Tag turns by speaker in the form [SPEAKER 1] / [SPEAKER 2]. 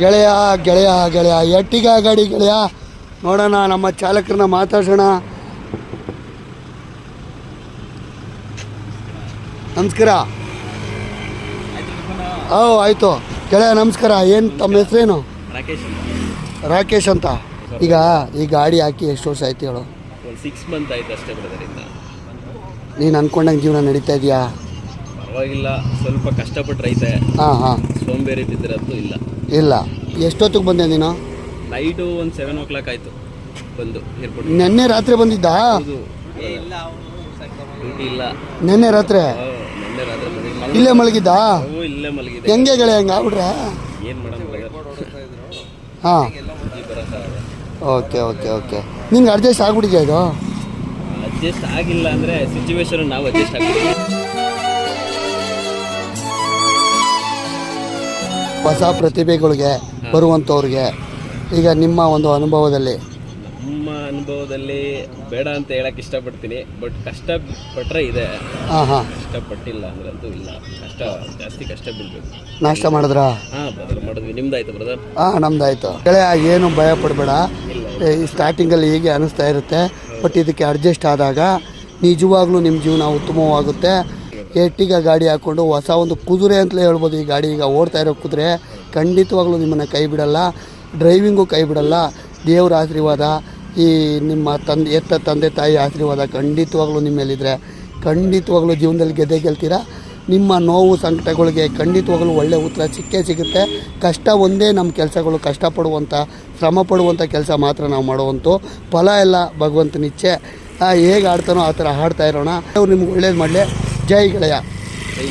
[SPEAKER 1] ಗೆಳೆಯ ಗೆಳೆಯ ಗೆಳೆಯ ಎಟ್ಟಿಗ ಗಾಡಿ ಗೆಳೆಯ. ನೋಡೋಣ ನಮ್ಮ ಚಾಲಕರನ್ನ ಮಾತಾಡ್ಸೋಣ. ನಮಸ್ಕಾರ. ಓ ಆಯಿತು. ಗೆಳೆಯ ನಮಸ್ಕಾರ. ಏನು ತಮ್ಮ ಹೆಸರೇನು?
[SPEAKER 2] ರಾಕೇಶ್
[SPEAKER 1] ರಾಕೇಶ್ ಅಂತ. ಈಗ ಈ ಗಾಡಿ ಹಾಕಿ ಎಷ್ಟು ವರ್ಷ ಆಯ್ತು ಹೇಳು.
[SPEAKER 2] ಸಿಕ್ಸ್ ಮಂತ್ ಆಯ್ತು ಅಷ್ಟೇ
[SPEAKER 1] ನೀನು ಅನ್ಕೊಂಡಂಗೆ ಜೀವನ ನಡೀತಾ ಇದೆಯಾ?
[SPEAKER 2] ಪರವಾಗಿಲ್ಲ ಸ್ವಲ್ಪ ಕಷ್ಟಪಟ್ಟು ರೈತೆ
[SPEAKER 1] ಹಾಂ ಹಾಂ.
[SPEAKER 2] ಸೋಂಬೇರಿ ಬಿದ್ದಿರೋದು ಇಲ್ಲ.
[SPEAKER 1] ಇಲ್ಲ. ಎಷ್ಟೊತ್ತಿಗೆ ಬಂದೆ ನೀನು?
[SPEAKER 2] ನೈಟು ಒಂದು ಸೆವೆನ್ ಓ ಕ್ಲಾಕ್ ಆಯಿತು ಬಂದು ಏರ್ಪೋರ್ಟ್
[SPEAKER 1] ನೆನ್ನೆ ರಾತ್ರಿ ಬಂದಿದ್ದಾ?
[SPEAKER 2] ಹೌದು. ಡ್ಯೂಟಿ ಇಲ್ಲ.
[SPEAKER 1] ನೆನ್ನೆ ರಾತ್ರಿ?
[SPEAKER 2] ನಿನ್ನೆ ರಾತ್ರಿ.
[SPEAKER 1] ಇಲ್ಲೇ ಮಲಗಿದ್ದಾ?
[SPEAKER 2] ಓ ಇಲ್ಲೇ ಮಲಗಿದೆ
[SPEAKER 1] ಹೆಂಗೆ ಗೆಳೆಯ ಹಂಗೆ ಆಗ್ಬಿಟ್ರೆ?
[SPEAKER 2] ಏನು ಮಾಡೋಣ
[SPEAKER 1] ಹಾಂ. Okay okay okay. ನಿನ್ಗೆ ಅಡ್ಜಸ್ಟ್ ಆಗ್ಬಿಟ್ಟಿದ್ಯಾ ಇದು?
[SPEAKER 2] ಅಡ್ಜಸ್ಟ್ ಆಗಿಲ್ಲ ಅಂದರೆ ಸಿಚುವೇಶನ್ ನಾವು ಅಡ್ಜಸ್ಟ್ ಆಗ್ತೀವಿ
[SPEAKER 1] ಹೊಸ ಪ್ರತಿಭೆಗಳಿಗೆ ಬರುವಂಥವ್ರಿಗೆ ಈಗ ನಿಮ್ಮ ಒಂದು ಅನುಭವದಲ್ಲಿ.
[SPEAKER 2] ನಮ್ಮ ಅನುಭವದಲ್ಲಿ ಬೇಡ ಅಂತ ಹೇಳಕ್ ಇಷ್ಟಪಡ್ತೀನಿ ಬಟ್ ಕಷ್ಟ ಪಟ್ರೆ ಇದೆ.
[SPEAKER 1] ಹಾಂ ಹಾಂ.
[SPEAKER 2] ಕಷ್ಟಪಟ್ಟಿಲ್ಲ ಅಂದ್ರಂತೂ ಇಲ್ಲ. ಕಷ್ಟ ಜಾಸ್ತಿ ಕಷ್ಟ ಬೀಳ್ಬೇಕು
[SPEAKER 1] ನಾಷ್ಟ ಮಾಡಿದ್ರಾ?
[SPEAKER 2] ಹಾಂ ಬ್ರದರ್ ಮಾಡಿದ್ವಿ. ನಿಮ್ದಾಯ್ತು ಬ್ರದರ್
[SPEAKER 1] ಹಾಂ ನಮ್ದಾಯ್ತು. ಕಳೆ ಏನು ಭಯ ಪಡಬೇಡ. ಈ ಸ್ಟಾರ್ಟಿಂಗಲ್ಲಿ ಹೀಗೆ ಅನಿಸ್ತಾ ಇರುತ್ತೆ. ಬಟ್ ಇದಕ್ಕೆ ಅಡ್ಜಸ್ಟ್ ಆದಾಗ ನಿಜವಾಗ್ಲೂ ನಿಮ್ಮ ಜೀವನ ಉತ್ತಮವಾಗುತ್ತೆ. ಎಟ್ಟಿಗ ಗಾಡಿ ಹಾಕ್ಕೊಂಡು ಹೊಸ ಒಂದು ಕುದುರೆ ಅಂತಲೇ ಹೇಳ್ಬೋದು ಈ ಗಾಡಿ. ಈಗ ಓಡ್ತಾ ಇರೋ ಕುದುರೆ ಖಂಡಿತವಾಗ್ಲೂ ನಿಮ್ಮನ್ನು ಕೈ ಬಿಡಲ್ಲ ಡ್ರೈವಿಂಗು ಕೈ ಬಿಡಲ್ಲ. ದೇವರ ಆಶೀರ್ವಾದ, ಈ ನಿಮ್ಮ ತಂದೆ ಎತ್ತ ತಂದೆ, ತಾಯಿ ಆಶೀರ್ವಾದ ಖಂಡಿತವಾಗ್ಲೂ ನಿಮ್ಮ ಮೇಲಿದ್ರೆ ಖಂಡಿತವಾಗ್ಲೂ ಜೀವನದಲ್ಲಿ ಗೆದ್ದೆ ಗೆಲ್ತೀರಾ? ನಿಮ್ಮ ನೋವು ಸಂಕಟಗಳಿಗೆ ಖಂಡಿತವಾಗಲೂ ಒಳ್ಳೆ ಉತ್ತರ ಸಿಕ್ಕೇ ಸಿಗುತ್ತೆ. ಕಷ್ಟ ಒಂದೇ ನಮ್ಮ ಕೆಲಸಗಳು ಕಷ್ಟಪಡುವಂಥ ಶ್ರಮ ಪಡುವಂಥ ಕೆಲಸ ಮಾತ್ರ ನಾವು ಮಾಡುವಂಥ ಫಲ ಎಲ್ಲ ಭಗವಂತನಿಚ್ಛೆ. ಹೇಗೆ ಆಡ್ತಾನೋ ಆ ಥರ ಹಾಡ್ತಾ ಇರೋಣ. ಅವ್ರು ನಿಮ್ಗೆ ಒಳ್ಳೇದು ಮಾಡಲಿ. ಜೈ ಗೆಳೆಯ
[SPEAKER 2] ಕೈ